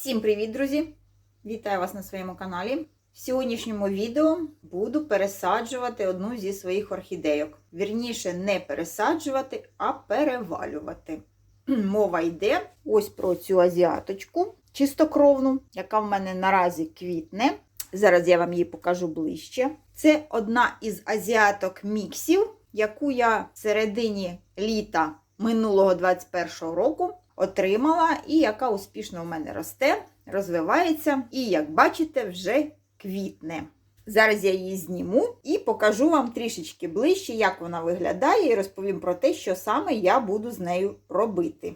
Всім привіт, друзі! Вітаю вас на своєму каналі. В сьогоднішньому відео буду пересаджувати одну зі своїх орхідейок. Вірніше, не пересаджувати, а перевалювати. Мова йде ось про цю азіаточку чистокровну, яка в мене наразі квітне. Зараз я вам її покажу ближче. Це одна із азіаток міксів, яку я в середині літа минулого 21 року отримала, і яка успішно в мене росте, розвивається, і, як бачите, вже квітне. Зараз я її зніму і покажу вам трішечки ближче, як вона виглядає, і розповім про те, що саме я буду з нею робити.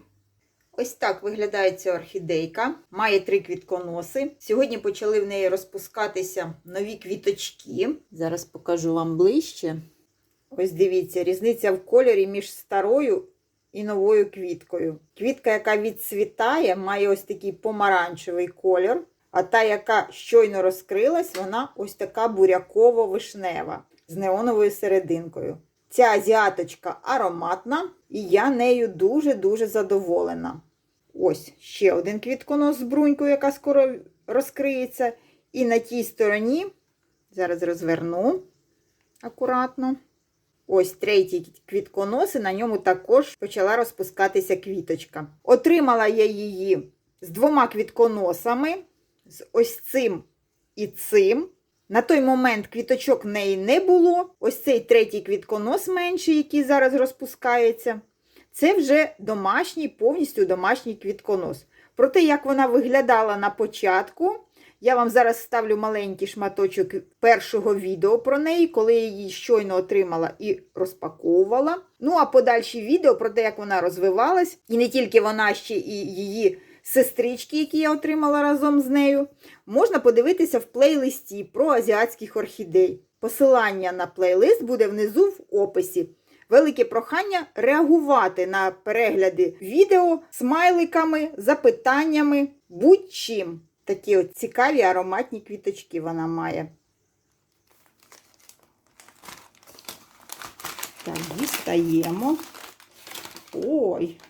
Ось так виглядає ця орхідейка. Має три квітконоси. Сьогодні почали в неї розпускатися нові квіточки. Зараз покажу вам ближче. Ось дивіться, різниця в кольорі між старою і новою квіткою. Квітка, яка відцвітає, має ось такий помаранчевий колір. А та, яка щойно розкрилась, вона ось така буряково-вишнева з неоновою серединкою. Ця азіаточка ароматна, і я нею дуже-дуже задоволена. Ось ще один квітконос з брунькою, яка скоро розкриється. І на тій стороні, зараз розверну акуратно. Ось третій квітконос, і на ньому також почала розпускатися квіточка. Отримала я її з двома квітконосами, з ось цим і цим. На той момент квіточок в неї не було. Ось цей третій квітконос менший, який зараз розпускається. Це вже домашній, повністю домашній квітконос. Про те, як вона виглядала на початку, я вам зараз ставлю маленький шматочок першого відео про неї, коли я її щойно отримала і розпаковувала. Ну, а подальші відео про те, як вона розвивалась, і не тільки вона, ще і її сестрички, які я отримала разом з нею, можна подивитися в плейлисті про азіатських орхідей. Посилання на плейлист буде внизу в описі. Велике прохання реагувати на перегляди відео смайликами, запитаннями, будь-чим. Такі от цікаві ароматні квіточки вона має. Так, дістаємо. Ой,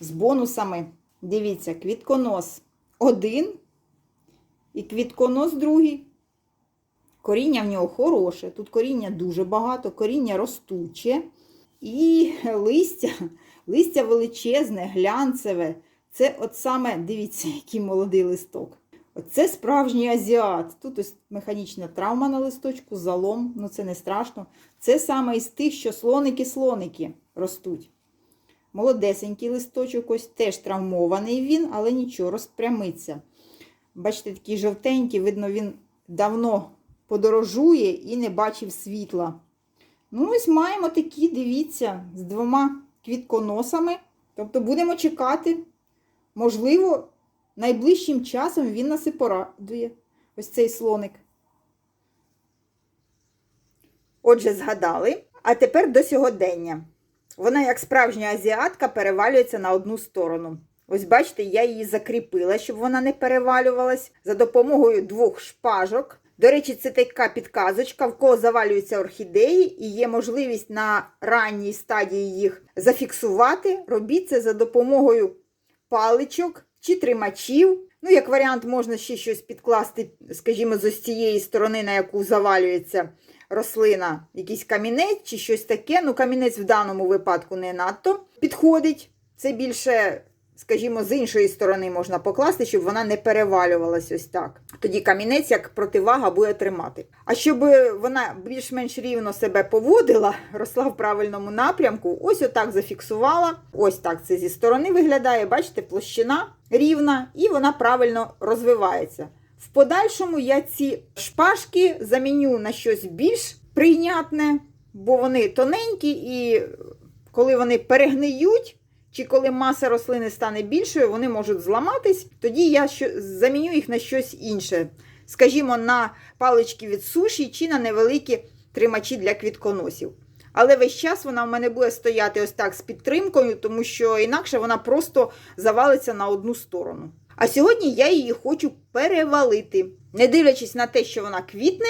з бонусами. Дивіться, квітконос один і квітконос другий. Коріння в нього хороше. Тут коріння дуже багато, коріння ростуче. І листя, листя величезне, глянцеве. Це от саме, дивіться, який молодий листок. Оце справжній азіат. Тут ось механічна травма на листочку, залом, ну це не страшно. Це саме із тих, що слоники-слоники ростуть. Молодесенький листочок, ось теж травмований він, але нічого, розпрямиться. Бачите, такий жовтенький, видно, він давно подорожує і не бачив світла. Ну, ось маємо такі, дивіться, з двома квітконосами. Тобто будемо чекати. Можливо, найближчим часом він нас і порадує. Ось цей слоник. Отже, згадали. А тепер до сьогодення. Вона, як справжня азіатка, перевалюється на одну сторону. Ось, бачите, я її закріпила, щоб вона не перевалювалась, за допомогою двох шпажок. До речі, це така підказочка, в кого завалюються орхідеї, і є можливість на ранній стадії їх зафіксувати. Робіть це за допомогою паличок чи тримачів. Ну, як варіант, можна ще щось підкласти, скажімо, з ось цієї сторони, на яку завалюється рослина, якийсь камінець чи щось таке. Ну, камінець в даному випадку не надто підходить. Це більше, скажімо, з іншої сторони можна покласти, щоб вона не перевалювалась ось так. Тоді камінець, як противага, буде тримати. А щоб вона більш-менш рівно себе поводила, росла в правильному напрямку, ось отак зафіксувала. Ось так це зі сторони виглядає. Бачите, площина рівна, і вона правильно розвивається. В подальшому я ці шпажки заміню на щось більш прийнятне, бо вони тоненькі, і коли вони перегниють, чи коли маса рослини стане більшою, вони можуть зламатись, тоді я заміню їх на щось інше. Скажімо, на палички від суші чи на невеликі тримачі для квітконосів. Але весь час вона в мене буде стояти ось так з підтримкою, тому що інакше вона просто завалиться на одну сторону. А сьогодні я її хочу перевалити. Не дивлячись на те, що вона квітне,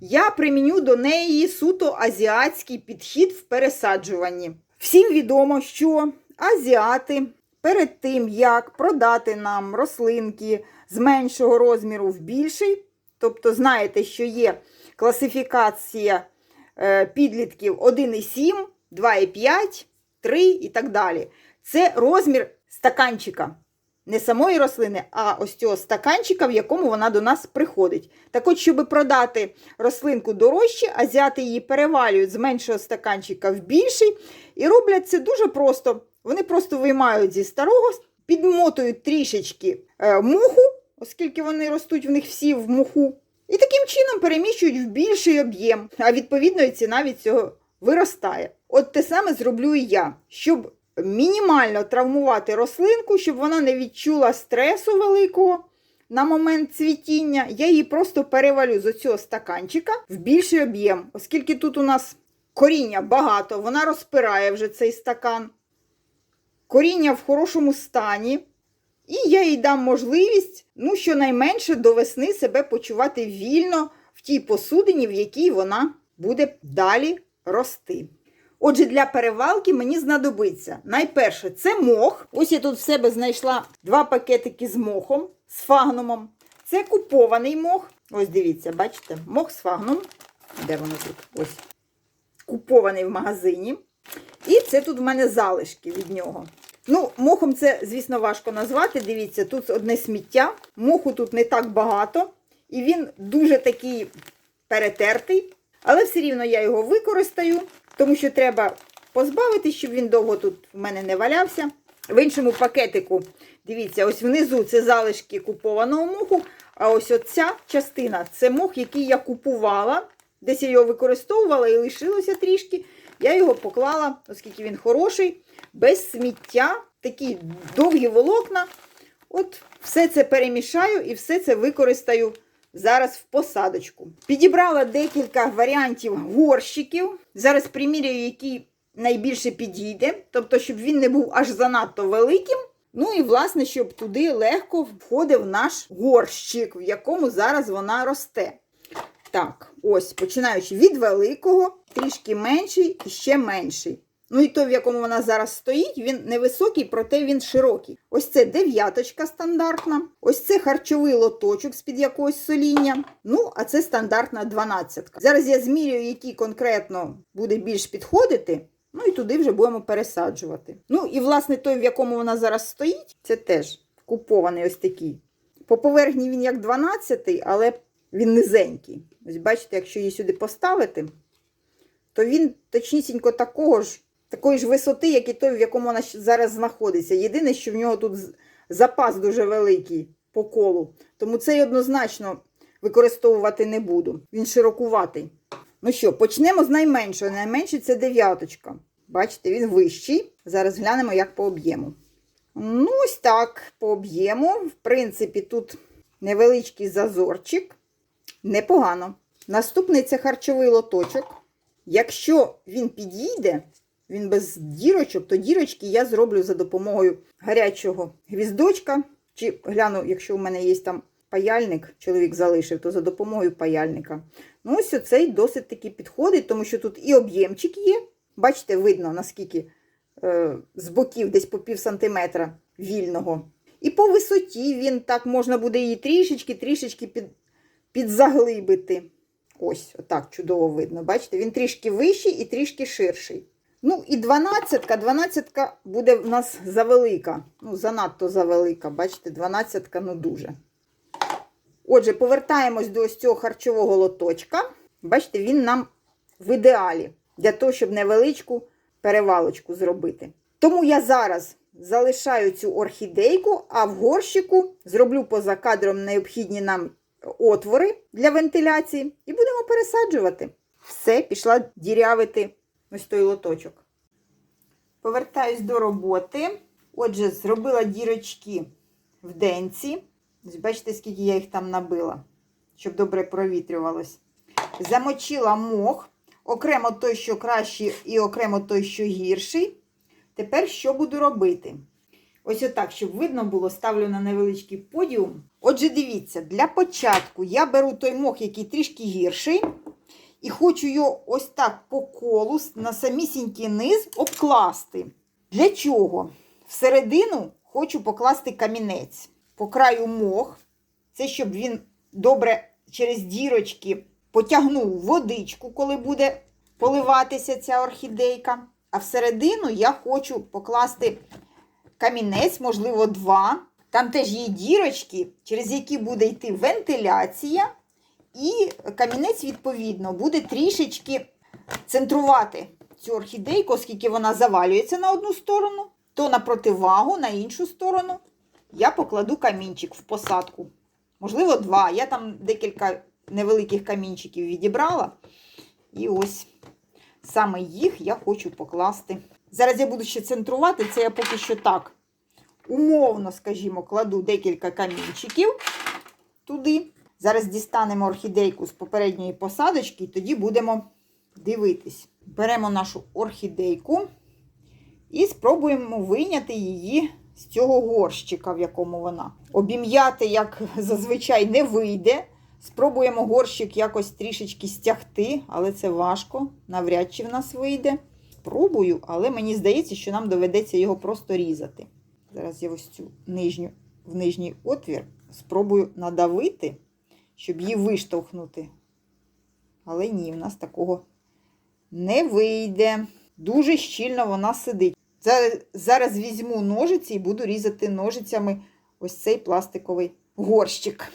я приміню до неї суто азіатський підхід в пересаджуванні. Всім відомо, що азіати перед тим, як продати нам рослинки з меншого розміру в більший, тобто знаєте, що є класифікація е, підлітків 1,7, 2,5, 3 і так далі. Це розмір стаканчика. Не самої рослини, а ось цього стаканчика, в якому вона до нас приходить. Так от, щоб продати рослинку дорожче, азіати її перевалюють з меншого стаканчика в більший. І роблять це дуже просто. Вони просто виймають зі старого, підмотують трішечки е, муху, оскільки вони ростуть в них всі в муху. І таким чином переміщують в більший об'єм, а відповідно і ціна від цього виростає. От те саме зроблю і я, щоб мінімально травмувати рослинку, щоб вона не відчула стресу великого на момент цвітіння. Я її просто перевалю з оцього стаканчика в більший об'єм, оскільки тут у нас коріння багато, вона розпирає вже цей стакан. Коріння в хорошому стані. І я їй дам можливість, ну, щонайменше до весни себе почувати вільно в тій посудині, в якій вона буде далі рости. Отже, для перевалки мені знадобиться найперше це мох. Ось я тут в себе знайшла два пакетики з мохом, з фагнумом. Це купований мох. Ось дивіться, бачите, мох з фагном. Де воно тут? Ось. Купований в магазині. І це тут в мене залишки від нього. Ну, мохом це, звісно, важко назвати. Дивіться, тут одне сміття. Моху тут не так багато. І він дуже такий перетертий. Але все рівно я його використаю, тому що треба позбавитись, щоб він довго тут в мене не валявся. В іншому пакетику, дивіться, ось внизу це залишки купованого моху. А ось оця частина це мох, який я купувала. Десь я його використовувала і лишилося трішки. Я його поклала, оскільки він хороший, без сміття, такі довгі волокна. От все це перемішаю і все це використаю зараз в посадочку. Підібрала декілька варіантів горщиків. Зараз приміряю, який найбільше підійде, тобто, щоб він не був аж занадто великим. Ну і, власне, щоб туди легко входив наш горщик, в якому зараз вона росте. Так, ось, починаючи від великого, трішки менший і ще менший. Ну і той, в якому вона зараз стоїть, він невисокий, проте він широкий. Ось це дев'яточка стандартна. Ось це харчовий лоточок з-під якогось соління. Ну, а це стандартна дванадцятка. Зараз я змірюю, який конкретно буде більш підходити. Ну і туди вже будемо пересаджувати. Ну, і, власне, той, в якому вона зараз стоїть, це теж купований ось такий. По поверхні він як 12, але він низенький. Ось бачите, якщо її сюди поставити, то він точнісінько такого ж, такої ж висоти, як і той, в якому вона зараз знаходиться. Єдине, що в нього тут запас дуже великий по колу. Тому цей однозначно використовувати не буду. Він широкуватий. Ну що, почнемо з найменшого. Найменший це дев'яточка. Бачите, він вищий. Зараз глянемо, як по об'єму. Ну, ось так, по об'єму. В принципі, тут невеличкий зазорчик. Непогано. Наступний це харчовий лоточок. Якщо він підійде, він без дірочок, то дірочки я зроблю за допомогою гарячого гвіздочка. Чи гляну, якщо у мене є там паяльник, чоловік залишив, то за допомогою паяльника. Ну, ось оцей досить таки підходить, тому що тут і об'ємчик є. Бачите, видно, наскільки е, з боків десь по пів сантиметра вільного. І по висоті він так можна буде її трішечки-трішечки під, підзаглибити. Ось, отак чудово видно. Бачите, він трішки вищий і трішки ширший. Ну, і 12-ка, буде в нас завелика. Ну, занадто завелика. Бачите, 12 ну дуже. Отже, повертаємось до ось цього харчового лоточка. Бачите, він нам в ідеалі для того, щоб невеличку перевалочку зробити. Тому я зараз залишаю цю орхідейку, а в горщику зроблю поза кадром необхідні нам отвори для вентиляції і будемо пересаджувати. Все, пішла дірявити ось той лоточок. Повертаюсь до роботи. Отже, зробила дірочки в денці. Бачите, скільки я їх там набила, щоб добре провітрювалось. Замочила мох, окремо той, що кращий, і окремо той, що гірший. Тепер що буду робити? Ось отак, щоб видно було, ставлю на невеличкий подіум. Отже, дивіться, для початку я беру той мох, який трішки гірший, і хочу його ось так по колу на самісінький низ обкласти. Для чого? Всередину хочу покласти камінець. По краю мох. Це щоб він добре через дірочки потягнув водичку, коли буде поливатися ця орхідейка. А всередину я хочу покласти камінець, можливо, два. Там теж є дірочки, через які буде йти вентиляція, і камінець, відповідно, буде трішечки центрувати цю орхідейку, оскільки вона завалюється на одну сторону, то на противагу, на іншу сторону, я покладу камінчик в посадку. Можливо, два. Я там декілька невеликих камінчиків відібрала. І ось саме їх я хочу покласти. Зараз я буду ще центрувати, це я поки що так. Умовно, скажімо, кладу декілька камінчиків туди. Зараз дістанемо орхідейку з попередньої посадочки, і тоді будемо дивитись. Беремо нашу орхідейку і спробуємо вийняти її з цього горщика, в якому вона. Обім'яти, як зазвичай, не вийде. Спробуємо горщик якось трішечки стягти, але це важко. Навряд чи в нас вийде. Спробую, але мені здається, що нам доведеться його просто різати. Зараз я ось цю нижню, в нижній отвір спробую надавити, щоб її виштовхнути. Але ні, в нас такого не вийде. Дуже щільно вона сидить. Зараз, візьму ножиці і буду різати ножицями ось цей пластиковий горщик.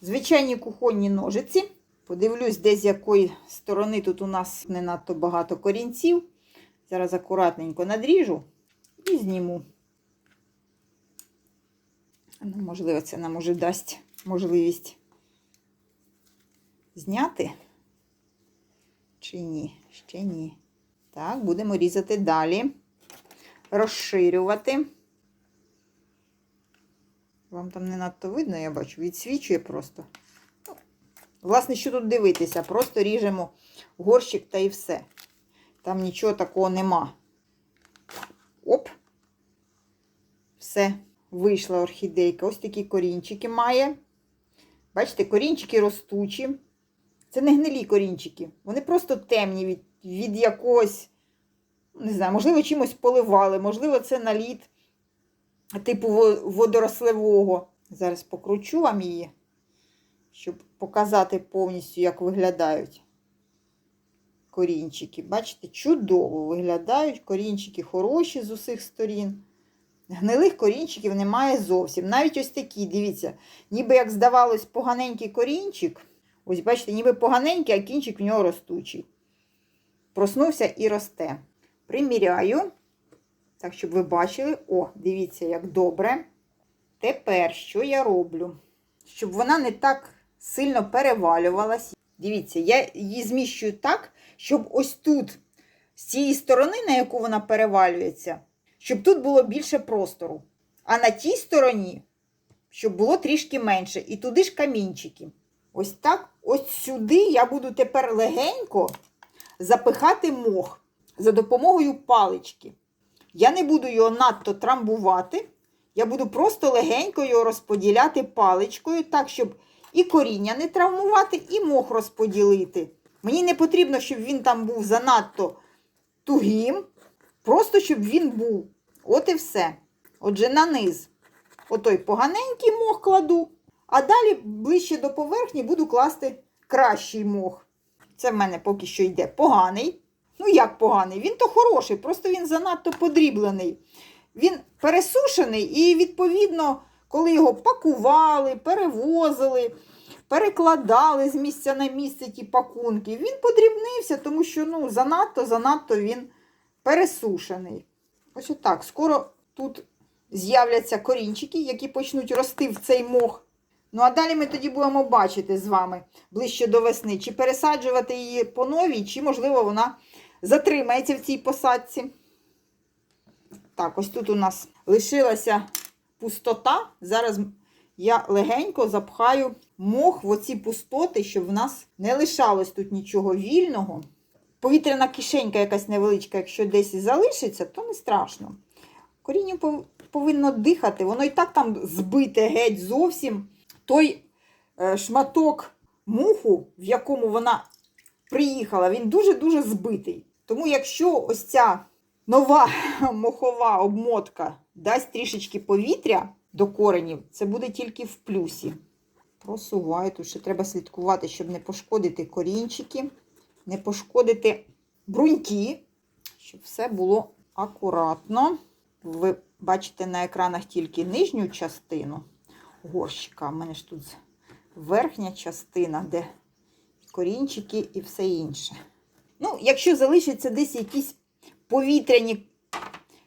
Звичайні кухонні ножиці. Подивлюсь, де з якої сторони тут у нас не надто багато корінців. Зараз акуратненько надріжу і зніму. Ну, можливо, це нам уже дасть можливість зняти. Чи ні? Ще ні. Так, будемо різати далі. Розширювати. Вам там не надто видно, я бачу, відсвічує просто. Ну, Власне, що тут дивитися? Просто ріжемо горщик та і все. Там нічого такого нема. Оп. Все, вийшла орхідейка. Ось такі корінчики має. Бачите, корінчики ростучі. Це не гнилі корінчики. Вони просто темні від, від якогось, не знаю, можливо, чимось поливали, можливо, це наліт типу во- водорослевого. Зараз покручу вам її, щоб показати повністю, як виглядають корінчики. Бачите, чудово виглядають. Корінчики хороші з усіх сторін. Гнилих корінчиків немає зовсім. Навіть ось такі, дивіться, ніби як здавалось, поганенький корінчик. Ось, бачите, ніби поганенький, а кінчик в нього ростучий. Проснувся і росте. Приміряю. Так, щоб ви бачили. О, дивіться, як добре. Тепер, що я роблю? Щоб вона не так сильно перевалювалась. Дивіться, я її зміщую так, щоб ось тут, з цієї сторони, на яку вона перевалюється, щоб тут було більше простору. А на тій стороні, щоб було трішки менше. І туди ж камінчики. Ось так, ось сюди я буду тепер легенько запихати мох за допомогою палички. Я не буду його надто трамбувати. Я буду просто легенько його розподіляти паличкою, так, щоб і коріння не травмувати, і мох розподілити. Мені не потрібно, щоб він там був занадто тугим. Просто щоб він був. От і все. Отже, на низ. Отой поганенький мох кладу. А далі ближче до поверхні буду класти кращий мох. Це в мене поки що йде поганий. Ну, як поганий? Він то хороший, просто він занадто подріблений. Він пересушений, і, відповідно, коли його пакували, перевозили, перекладали з місця на місце ті пакунки, він подрібнився, тому що ну, занадто-занадто він пересушений. Ось отак. Скоро тут з'являться корінчики, які почнуть рости в цей мох. Ну, а далі ми тоді будемо бачити з вами ближче до весни, чи пересаджувати її по новій, чи, можливо, вона затримається в цій посадці. Так, ось тут у нас лишилася пустота. Зараз я легенько запхаю мох в оці пустоти, щоб в нас не лишалось тут нічого вільного. Повітряна кишенька якась невеличка, якщо десь і залишиться, то не страшно. Коріння повинно дихати, воно і так там збите геть зовсім. Той е, шматок муху, в якому вона приїхала, він дуже-дуже збитий. Тому, якщо ось ця нова мохова обмотка дасть трішечки повітря до коренів, це буде тільки в плюсі. Просуваю, тут ще треба слідкувати, щоб не пошкодити корінчики, не пошкодити бруньки, щоб все було акуратно. Ви бачите на екранах тільки нижню частину горщика. У мене ж тут верхня частина, де корінчики і все інше. Ну, якщо залишаться десь якісь повітряні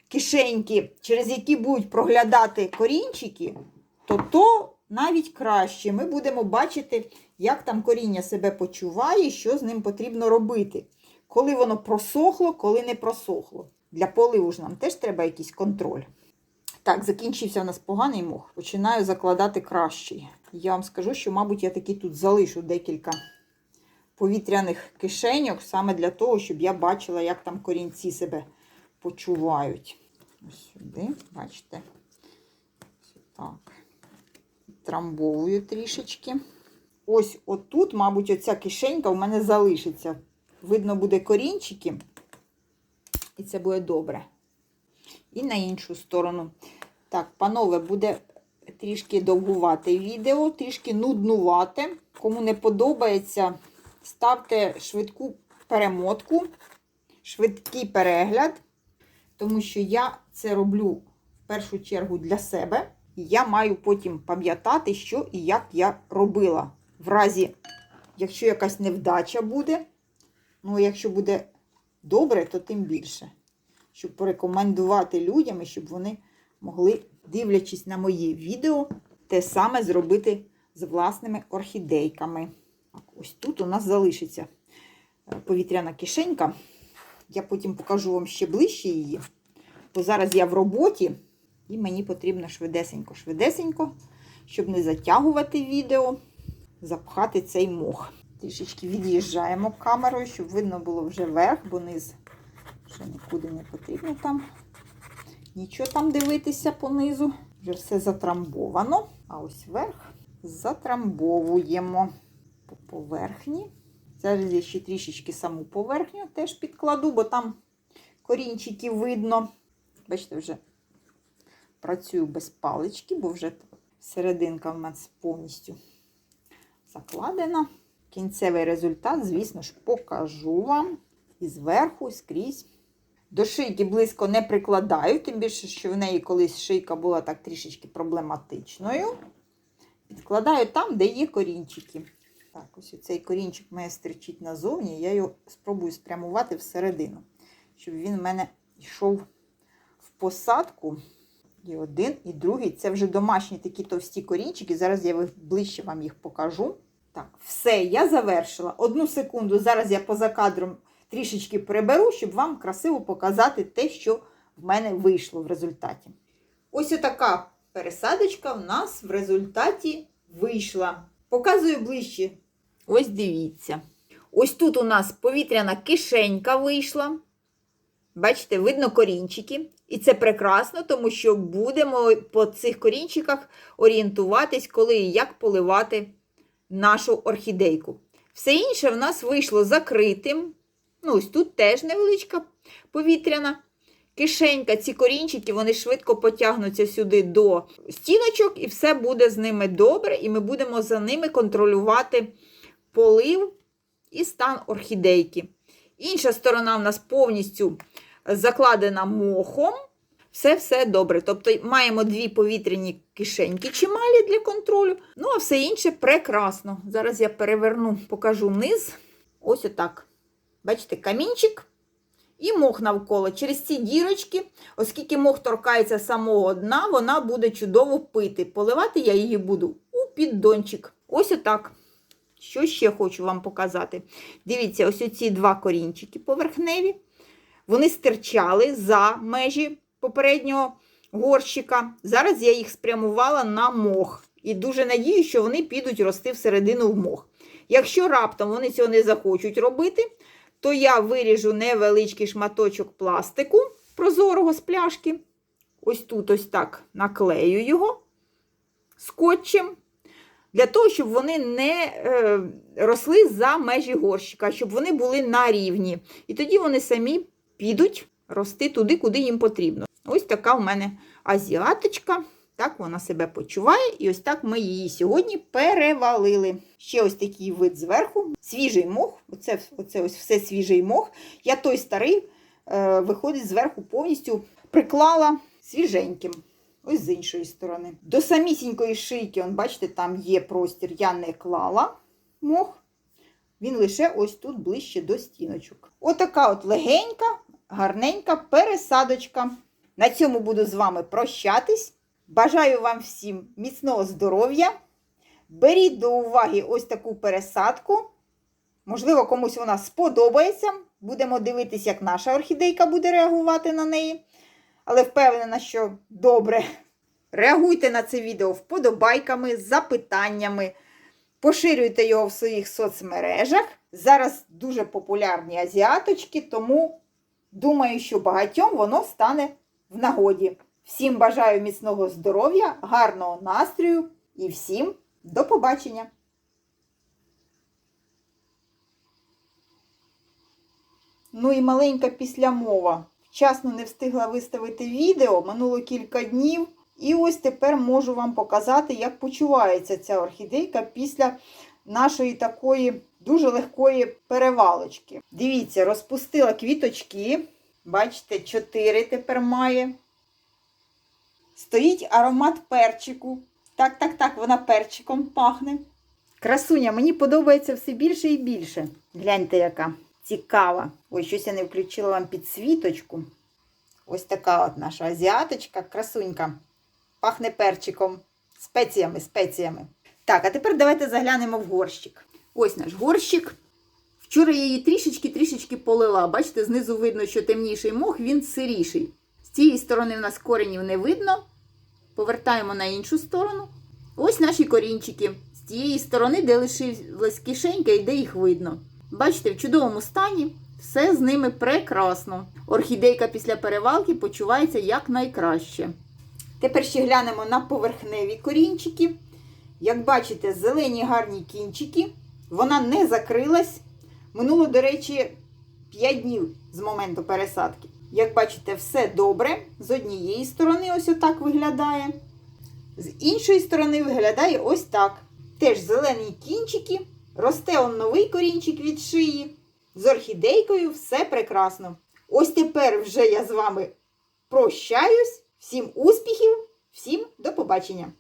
кишеньки, через які будуть проглядати корінчики, то то навіть краще. Ми будемо бачити, як там коріння себе почуває, що з ним потрібно робити. Коли воно просохло, коли не просохло. Для поливу ж нам теж треба якийсь контроль. Так, закінчився у нас поганий мох. Починаю закладати кращий. Я вам скажу, що, мабуть, я таки тут залишу декілька повітряних кишеньок, саме для того, щоб я бачила, як там корінці себе почувають. Ось сюди, бачите, так. Трамбовую трішечки. Ось отут, мабуть, оця кишенька у мене залишиться. Видно буде корінчики, і це буде добре. І на іншу сторону. Так, панове, буде трішки довгувати відео, трішки нуднувати. Кому не подобається, ставте швидку перемотку, швидкий перегляд, тому що я це роблю в першу чергу для себе. І я маю потім пам'ятати, що і як я робила. В разі, якщо якась невдача буде, ну, якщо буде добре, то тим більше. Щоб порекомендувати людям, і щоб вони могли, дивлячись на моє відео, те саме зробити з власними орхідейками. Ось тут у нас залишиться е, повітряна кишенька. Я потім покажу вам ще ближче її. Бо зараз я в роботі, і мені потрібно швидесенько-швидесенько, щоб не затягувати відео, запхати цей мох. Трішечки від'їжджаємо камерою, щоб видно було вже верх, бо низ вже нікуди не потрібно там. Нічого там дивитися понизу. Вже все затрамбовано. А ось верх затрамбовуємо по поверхні. Зараз я ще трішечки саму поверхню теж підкладу, бо там корінчики видно. Бачите, вже працюю без палички, бо вже серединка в нас повністю закладена. Кінцевий результат, звісно ж, покажу вам і зверху, і скрізь. До шийки близько не прикладаю, тим більше, що в неї колись шийка була так трішечки проблематичною. Підкладаю там, де є корінчики. Так, ось цей корінчик має стерчить назовні, я його спробую спрямувати всередину, щоб він в мене йшов в посадку. І один, і другий. Це вже домашні такі товсті корінчики. Зараз я ближче вам їх покажу. Так, все, я завершила. Одну секунду. Зараз я поза кадром трішечки приберу, щоб вам красиво показати те, що в мене вийшло в результаті. Ось отака пересадочка в нас в результаті вийшла. Показую ближче. Ось дивіться. Ось тут у нас повітряна кишенька вийшла. Бачите, видно корінчики. І це прекрасно, тому що будемо по цих корінчиках орієнтуватись, коли і як поливати нашу орхідейку. Все інше в нас вийшло закритим. Ну, ось тут теж невеличка повітряна кишенька. Ці корінчики вони швидко потягнуться сюди до стіночок, і все буде з ними добре, і ми будемо за ними контролювати полив і стан орхідейки. Інша сторона в нас повністю закладена мохом. Все-все добре. Тобто маємо дві повітряні кишеньки чималі для контролю. Ну, а все інше прекрасно. Зараз я переверну, покажу низ. Ось отак. Бачите, камінчик і мох навколо. Через ці дірочки, оскільки мох торкається самого дна, вона буде чудово пити. Поливати я її буду у піддончик. Ось отак. Що ще хочу вам показати? Дивіться, ось оці два корінчики поверхневі. Вони стирчали за межі попереднього горщика. Зараз я їх спрямувала на мох. І дуже надію, що вони підуть рости всередину в мох. Якщо раптом вони цього не захочуть робити, то я виріжу невеличкий шматочок пластику прозорого з пляшки. Ось тут ось так наклею його скотчем. Для того, щоб вони не е, росли за межі горщика, щоб вони були на рівні. І тоді вони самі підуть рости туди, куди їм потрібно. Ось така в мене азіаточка. Так вона себе почуває, і ось так ми її сьогодні перевалили. Ще ось такий вид зверху. Свіжий мох. Оце, оце ось все свіжий мох. Я той старий, е, виходить зверху повністю приклала свіженьким. Ось з іншої сторони. До самісінької шийки, он, бачите, там є простір, я не клала мох. Він лише ось тут ближче до стіночок. Отака от легенька, гарненька пересадочка. На цьому буду з вами прощатись. Бажаю вам всім міцного здоров'я. Беріть до уваги ось таку пересадку. Можливо, комусь вона сподобається. Будемо дивитися, як наша орхідейка буде реагувати на неї. Але впевнена, що добре. Реагуйте на це відео вподобайками, запитаннями. Поширюйте його в своїх соцмережах. Зараз дуже популярні азіаточки, тому думаю, що багатьом воно стане в нагоді. Всім бажаю міцного здоров'я, гарного настрою і всім до побачення! Ну і маленька післямова. Вчасно не встигла виставити відео, минуло кілька днів. І ось тепер можу вам показати, як почувається ця орхідейка після нашої такої дуже легкої перевалочки. Дивіться, розпустила квіточки. Бачите, 4 тепер має. Стоїть аромат перчику. Так, так, так, вона перчиком пахне. Красуня, мені подобається все більше і більше. Гляньте, яка цікава. Ой, щось я не включила вам підсвіточку. Ось така от наша азіаточка, красунька. Пахне перчиком, спеціями, спеціями. Так, а тепер давайте заглянемо в горщик. Ось наш горщик. Вчора я її трішечки-трішечки полила. Бачите, знизу видно, що темніший мох, він сиріший. З цієї сторони в нас коренів не видно. Повертаємо на іншу сторону. Ось наші корінчики. З тієї сторони, де лишилась кишенька і де їх видно. Бачите, в чудовому стані все з ними прекрасно. Орхідейка після перевалки почувається якнайкраще. Тепер ще глянемо на поверхневі корінчики. Як бачите, зелені гарні кінчики. Вона не закрилась. Минуло, до речі, 5 днів з моменту пересадки. Як бачите, все добре. З однієї сторони ось отак виглядає. З іншої сторони виглядає ось так. Теж зелені кінчики. Росте он новий корінчик від шиї. З орхідейкою все прекрасно. Ось тепер вже я з вами прощаюсь. Всім успіхів, всім до побачення!